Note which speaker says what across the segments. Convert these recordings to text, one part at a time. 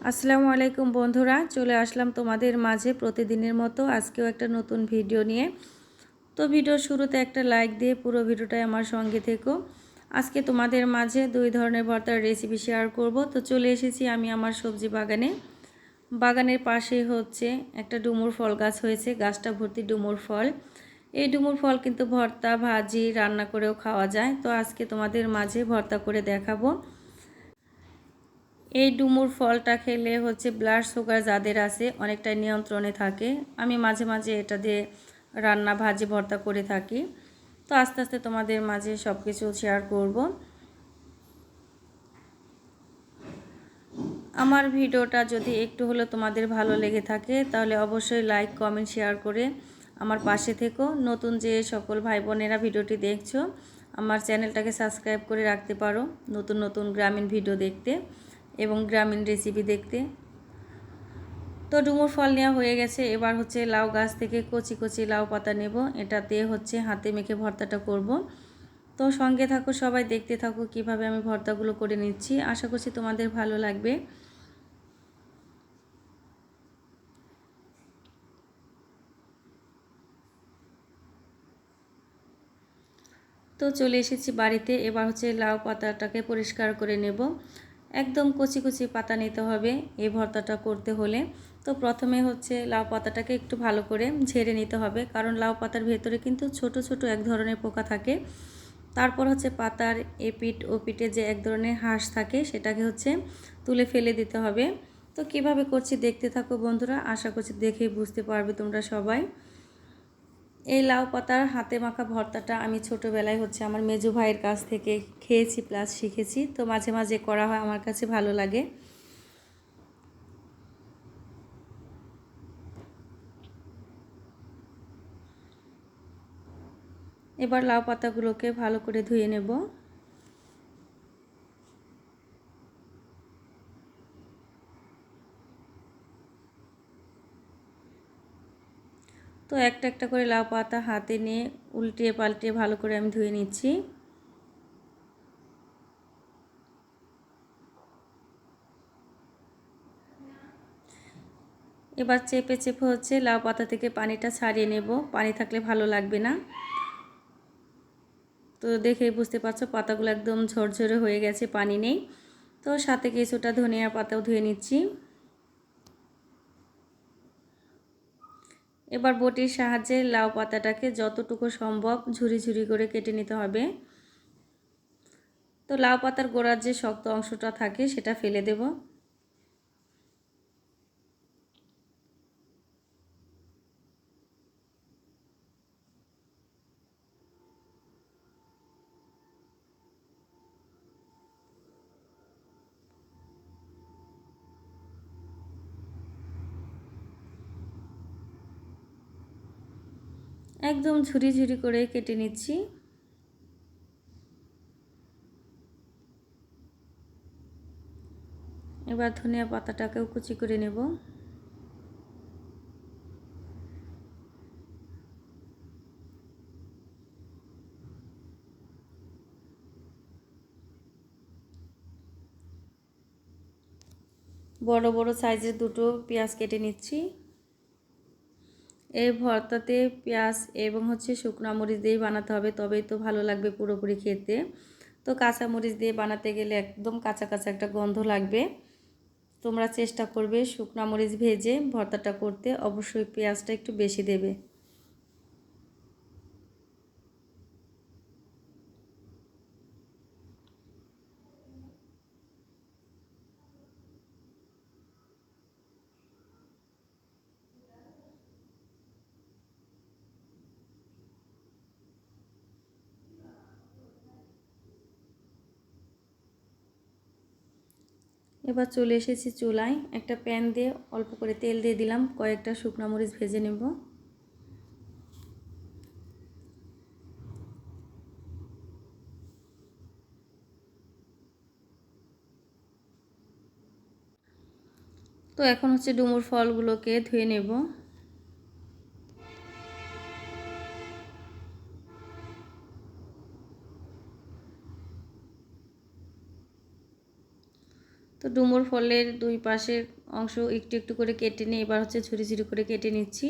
Speaker 1: আসসালামু আলাইকুম বন্ধুরা, চলে আসলাম তোমাদের মাঝে প্রতিদিনের মতো। আজকেও একটা নতুন ভিডিও নিয়ে। তো ভিডিওর শুরুতে একটা লাইক দিয়ে পুরো ভিডিওটাই আমার সঙ্গে থেকো। আজকে তোমাদের মাঝে দুই ধরনের ভর্তার রেসিপি শেয়ার করব। তো চলে এসেছি আমি আমার সবজি বাগানে। বাগানের পাশে হচ্ছে একটা ডুমুর ফল গাছ হয়েছে, গাছটা ভর্তি ডুমুর ফল। এই ডুমুর ফল কিন্তু ভর্তা, ভাজি, রান্না করেও খাওয়া যায়। তো আজকে তোমাদের মাঝে ভর্তা করে দেখাবো। এই ডুমুর ফলটা খেলে হচ্ছে ব্লাড সুগার যাদের আছে অনেকটাই নিয়ন্ত্রণে থাকে। আমি মাঝে মাঝে এটা দিয়ে রান্না ভাজি ভর্তা করে থাকি। তো আস্তে আস্তে তোমাদের মাঝে সব কিছু শেয়ার করব। আমার ভিডিওটা যদি একটু হলেও তোমাদের ভালো লেগে থাকে, তাহলে অবশ্যই লাইক কমেন্ট শেয়ার করে আমার পাশে থেকো। নতুন যে সকল ভাই বোনেরা ভিডিওটি দেখছ, আমার চ্যানেলটাকে সাবস্ক্রাইব করে রাখতে পারো। নতুন নতুন গ্রামীণ ভিডিও দেখতে। এবং গ্রামীণ রেসিপি দেখতে। তো ডুমুর ফল নেওয়া হয়ে গেছে। এবার হচ্ছে লাউ গাছ থেকে কচি কচি লাউ পাতা নেব। এটাতে হচ্ছে হাতে মেখে ভর্তাটা করব। তো সঙ্গে থাকো, সবাই দেখতে থাকো কীভাবে আমি ভর্তাগুলো করে নিচ্ছি। আশা করছি তোমাদের ভালো লাগবে। তো চলে এসেছি বাড়িতে। এবার হচ্ছে লাউ পাতাটাকে পরিষ্কার করে নেব। একদম কচি কচি পাতা নিতে হবে এই ভর্তাটা করতে হলে। তো প্রথমে হচ্ছে লাউ পাতাটাকে একটু ভালো করে ঝেড়ে নিতে হবে, কারণ লাউ পাতার ভেতরে কিন্তু ছোট ছোট এক ধরনের পোকা থাকে। তারপর হচ্ছে পাতার এপিট ও পিঠে যে এক ধরনের হাঁস থাকে, সেটাকে হচ্ছে তুলে ফেলে দিতে হবে। তো কীভাবে করছি দেখতে থাকো বন্ধুরা, আশা করছি দেখেই বুঝতে পারবে তোমরা সবাই। এই লাউ পাতার হাতে মাখা ভর্তাটা আমি ছোটোবেলায় হচ্ছে আমার মেজু ভাইয়ের কাছ থেকে খেয়েছি প্লাস শিখেছি। তো মাঝে মাঝে করা হয়, আমার কাছে ভালো লাগে। এবার লাউ পাতাগুলোকে ভালো করে ধুয়ে নেব। তো একটা একটা করে লাউ পাতা হাতে নিয়ে উল্টিয়ে পাল্টিয়ে ভালো করে আমি ধুয়ে নিচ্ছি। এবার চেপে চেপে হচ্ছে লাউ পাতা থেকে পানিটা ছাড়িয়ে নেব। পানি থাকলে ভালো লাগবে না। তো দেখেই বুঝতে পারছ পাতাগুলো একদম ঝরঝরে হয়ে গেছে, পানি নেই। তো সাথে কিছুটা ধনিয়া পাতাও ধুয়ে নিচ্ছি। এবার বটির সাহায্যে লাউ পাতাটাকে যতটুকু সম্ভব ঝুরি ঝুরি করে কেটে নিতে হবে। তো লাউ পাতার গোড়ার যে শক্ত অংশটা থাকে, সেটা ফেলে দেব। একদম ঝুরি ঝুরি করে কেটে নিচ্ছি। এবার ধনিয়া পাতাটাকেও কুচি করে নেব। বড় বড় সাইজের দুটো পেঁয়াজ কেটে নিচ্ছি। এই ভর্তাতে পেঁয়াজ এবং হচ্ছে শুকনো মরিচ দিয়েই বানাতে হবে, তবেই তো ভালো লাগবে পুরোপুরি খেতে। তো কাঁচা মরিচ দিয়ে বানাতে গেলে একদম কাঁচা কাঁচা একটা গন্ধ লাগবে। তোমরা চেষ্টা করবে শুকনো মরিচ ভেজে ভর্তাটা করতে, অবশ্যই পেঁয়াজটা একটু বেশি দেবে। এবার চলে এসেছি চুলায়। একটা প্যান দিয়ে অল্প করে তেল দিয়ে দিলাম। কয়েকটা শুকনো মরিচ ভেজে নেব। তো এখন হচ্ছে ডুমুর ফলগুলোকে ধুয়ে নেব। ডুমুর ফলের দুই পাশের অংশ একটু একটু করে কেটে নিয়ে এবার হচ্ছে ঝুরি ঝুরি করে কেটে নিচ্ছি।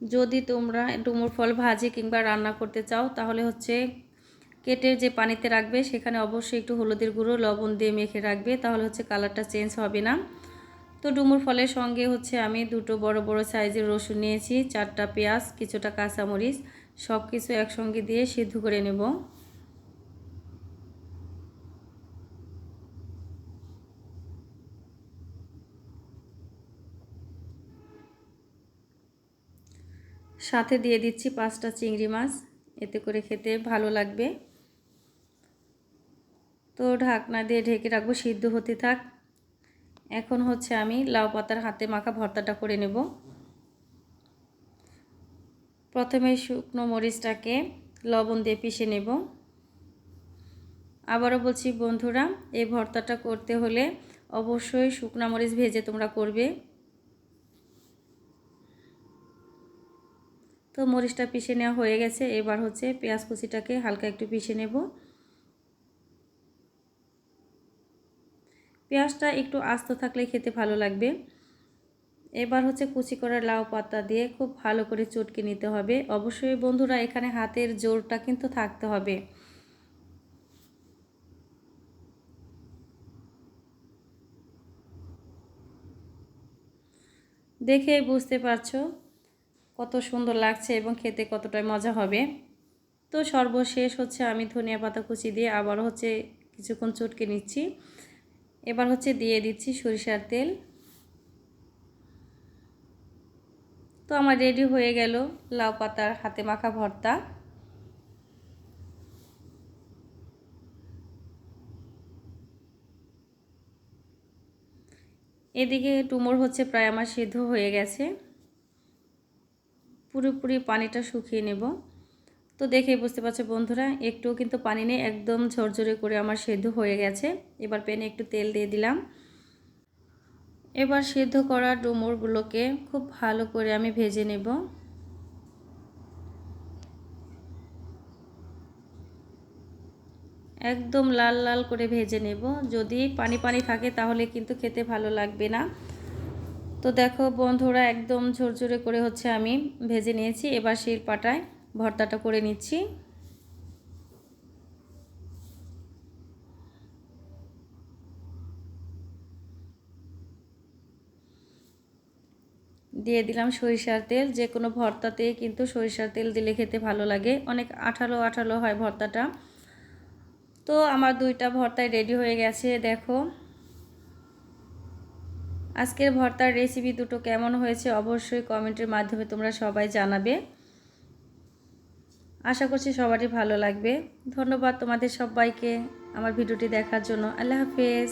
Speaker 1: যদি তোমরা ডুমুর ফল ভাজি কিংবা রান্না করতে চাও, তাহলে হচ্ছে কেটে যে পানিতে রাখবে, সেখানে অবশ্যই একটু হলুদের গুঁড়ো, লবণ দিয়ে মেখে রাখবে, তাহলে হচ্ছে কালারটা চেঞ্জ হবে না। তো ডুমুর ফলের সঙ্গে হচ্ছে আমি দুটো বড় বড় সাইজের রসুন নিয়েছি, চারটা পেঁয়াজ, কিছুটা কাঁচামরিচ সব কিছু একসঙ্গে দিয়ে সিদ্ধ করে নেব। সাথে দিয়ে দিচ্ছি পাঁচটা চিংড়ি মাছ, এতে করে খেতে ভালো লাগবে। তো ঢাকনা দিয়ে ঢেকে রাখব, সিদ্ধ হতে থাক। এখন হচ্ছে আমি লাউ পাতার হাতে মাখা ভর্তাটা করে নেব। প্রথমে শুকনো মরিচটাকে লবণ দিয়ে পিষে নেব। আবারও বলছি, বন্ধুরা, এই ভর্তাটা করতে হলে অবশ্যই শুকনো মরিচ ভেজে তোমরা করবে। তো মরিচটা পিষে নেওয়া হয়ে গেছে। এবার হচ্ছে পেঁয়াজ কুচিটাকে হালকা একটু পিষে নেব। পেঁয়াজটা একটু আস্ত থাকলে খেতে ভালো লাগবে। এবার হচ্ছে কুচি করা লাউ পাতা দিয়ে খুব ভালো করে চটকে নিতে হবে। অবশ্যই বন্ধুরা, এখানে হাতের জোরটা কিন্তু থাকতে হবে। দেখে বুঝতে পারছ কত সুন্দর লাগছে এবং খেতে কতটাই মজা হবে। তো সর্বশেষ হচ্ছে আমি ধনিয়া পাতা কুচি দিয়ে আবার হচ্ছে কিছুক্ষণ চটকে নিচ্ছি। এবার হচ্ছে দিয়ে দিচ্ছি সরিষার তেল। তো আমার রেডি হয়ে গেল লাউ পাতার হাতে মাখা ভর্তা। এদিকে টুমোর হচ্ছে প্রায় আমার সিদ্ধ হয়ে গেছে। পুরোপুরি পানিটা শুকিয়ে নেব। তো দেখে বুঝতে পারছ বন্ধুরা, একটুও কিন্তু পানি নেই, একদম ঝরঝরে করে আমার সেদ্ধ হয়ে গেছে। এবার প্যানে একটু তেল দিয়ে দিলাম। এবার সেদ্ধ করা ডুমুরগুলোকে খুব ভালো করে আমি ভেজে নেব। একদম লাল লাল করে ভেজে নেব। যদি পানি পানি থাকে তাহলে কিন্তু খেতে ভালো লাগবে না। তো দেখো বন্ধুরা, একদম ঝরঝরে করে হচ্ছে আমি ভেজে নিয়েছি। এবার শির পাটায় ভর্তাটা করে নিচ্ছি। দিয়ে দিলাম সরিষার তেল। যে কোনো ভর্তাতে কিন্তু সরিষার তেল দিলে খেতে ভালো লাগে। অনেক আঠালো আঠালো হয় ভর্তাটা। তো আমার দুইটা ভর্তায় রেডি হয়ে গেছে, দেখো। আজকের ভর্তার রেসিপি দুটো কেমন হয়েছে অবশ্যই কমেন্টের মাধ্যমে তোমরা সবাই জানাবে। আশা করছি সবারই ভালো লাগবে। ধন্যবাদ তোমাদের সবাইকে আমার ভিডিওটি দেখার জন্য। আল্লাহ হাফেজ।